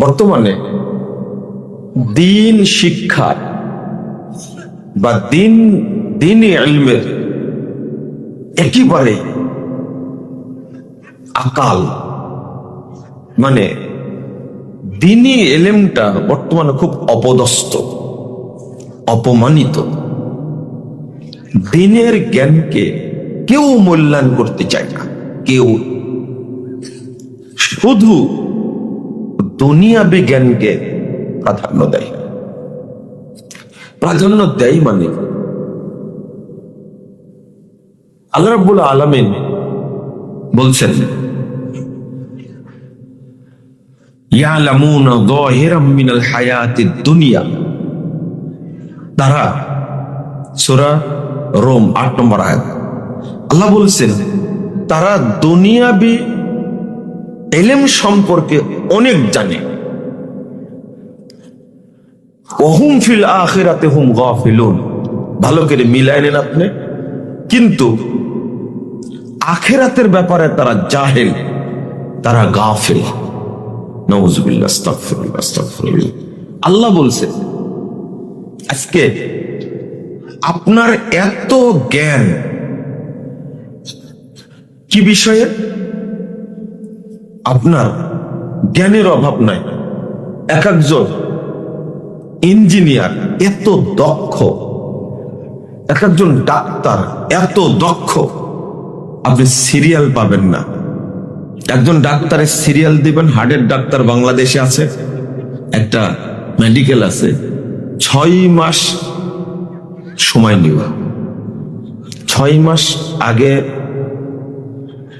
বর্তমানে দিন শিক্ষার বা দিন দিন ইলমের একেবারে আকাল। মানে দিনই এলেমটা বর্তমানে খুব অপদস্থ, অপমানিত। দিনের জ্ঞানকে কেউ মূল্যায়ন করতে চায় না, কেউ। শুধু দুনিয়াবি জ্ঞানকে প্রাধান্য দেয়। প্রাধান্য দেয় মানে? আল্লাহ রাব্বুল আলামিন বলছেন দুনিয়া। তারা সূরা রোম আট নম্বর আল্লাহ বলছেন, তারা দুনিয়াবি এলেম সম্পর্কে অনেক জানে। ওহুম ফিল আখিরাতে হুম গাফিলুন। ভালো করে মিলায় নেন আপনি। কিন্তু আখেরাতের ব্যাপারে তারা জাহেল, তারা গাফিল। আল্লাহ বলছে, আজকে আপনার এত জ্ঞান কি বিষয়ে? আপনার জ্ঞানের অভাব নাই। এক একজন ইঞ্জিনিয়ার এত দক্ষ, এক একজন ডাক্তার এত দক্ষ, আপনি সিরিয়াল পাবেন না। একজন ডাক্তারের সিরিয়াল দিবেন, হার্টের ডাক্তার বাংলাদেশে আছে, একটা মেডিকেল আছে, ছয় মাস সময় নিব ছয় মাস আগে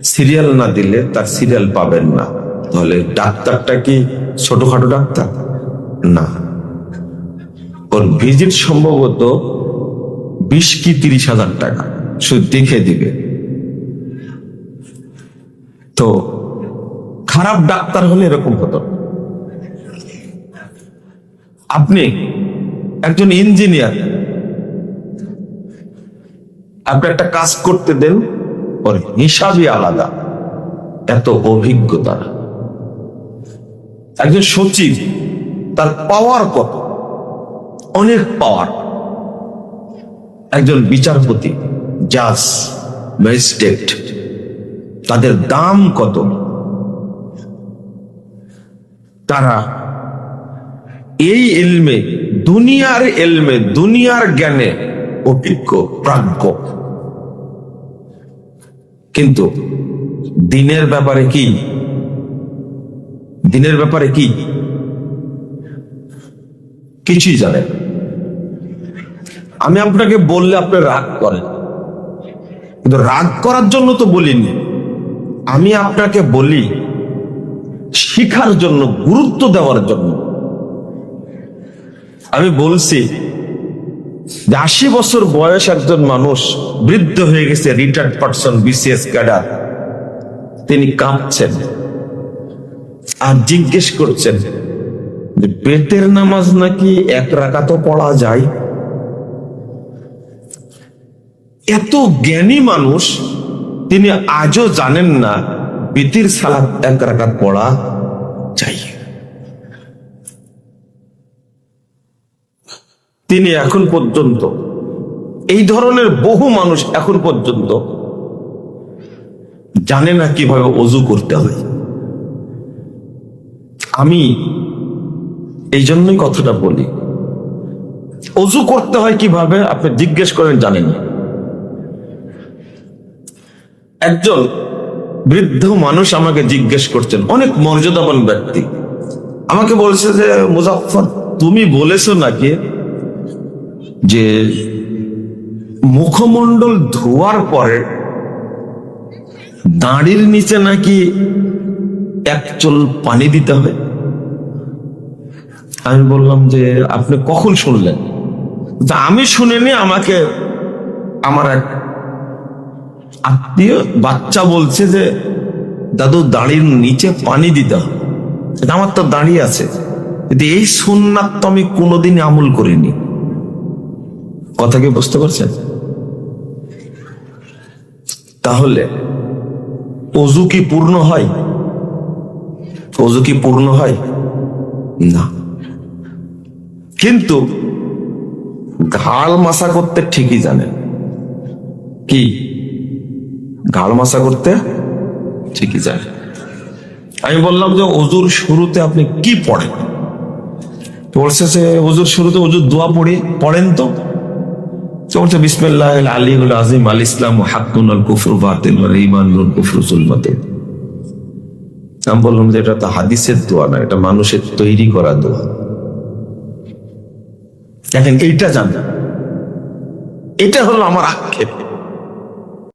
সিরিয়াল না দিলে তার সিরিয়াল পাবেন না। তাহলে ডাক্তারটা কি ছোটখাটো ডাক্তার? না। ওর ভিজিট সম্ভবত বিশ কি তিরিশ হাজার টাকা। শুধু দেখে দিবে। তো খারাপ ডাক্তার হলে এরকম হতো। আপনি একজন ইঞ্জিনিয়ার। আপনি একটা কাজ করতে দেন ওর হিসাবই আলাদা। এত অভিজ্ঞতা। একজন সচিব, তার পাওয়ার কত? অনেক পাওয়ার একজন বিচারপতি জাজ ম্যাজিস্ট্রেট তাদের দাম কত? তারা এই এলমে, দুনিয়ার এলমে, দুনিয়ার জ্ঞানে অভিজ্ঞ, প্রাজ্ঞ। কিন্তু দিনের ব্যাপারে কি? দিনের ব্যাপারে কি? কিছুই জানেন আমি আপনাকে বললে আপনি রাগ করেন। কিন্তু রাগ করার জন্য তো বলিনি। আমি আপনাকে বলি, শিখার জন্য, গুরুত্ব দেওয়ার জন্য। আমি বলছি যে আশি বছর বয়স একজন মানুষ বৃদ্ধ হয়ে গেছে রিটায়ার্ড পার্সন বিসিএস ক্যাডার তিনি কাঁদছেন আর জিজ্ঞেস করছেন যে পেটের নামাজ নাকি এক রাকাতও পড়া যায়? এত জ্ঞানী মানুষ, তিনি আজও জানেন না, বিতির সালাত এক রাকাত পড়া চাই তিনি এখন পর্যন্ত, এই ধরনের বহু মানুষ এখন পর্যন্ত জানে না কীভাবে অজু করতে হয় আমি এই জন্যই কথাটা বলি, অজু করতে হয় কীভাবে আপনি জিজ্ঞেস করেন জানেন। একজন বৃদ্ধ মানুষ আমাকে জিজ্ঞেস করছেন, অনেক মর্যাদাবান ব্যক্তি, আমাকে বলছে যে মুজাফর তুমি বলেছ নাকি যে মুখমণ্ডল ধোয়ার পরে দাঁড়ির নিচে নাকি এক চল পানি দিতে হবে। আমি বললাম যে, আপনি কখন শুনলেন? আমি শুনিনি, আমাকে আমার এক আত্মীয় বাচ্চা বলছে যে, দাদু, দাঁড়ির নিচে পানি দিতে হবে। আমার তো দাঁড়িয়ে আছে। এই সুন্নাত তো আমি কোনোদিন আমল করিনি। কথা কি বুঝতে পারছেন? তাহলে, অজু কি পূর্ণ হয়? অজু কি পূর্ণ হয়? না। কিন্তু ঘাড় মাসা করতে ঠিকই জানেন। কি? ঘাড় মাসা করতে ঠিকই জানেন। আমি বললাম যে অজুর শুরুতে আপনি কি পড়েন? বলছে যে অজুর শুরুতে অজুর দোয়া পড়ি, পড়েন তো? বলছে বিসমিল্লাহ আলী আজিম আল ইসলাম আল কুফর বাতিল আমি বললাম যে এটা তো হাদিসের দোয়া না, এটা মানুষের তৈরি করা দোয়া। দেখেন, এইটা জান এটা হলো আমার আক্ষেপ।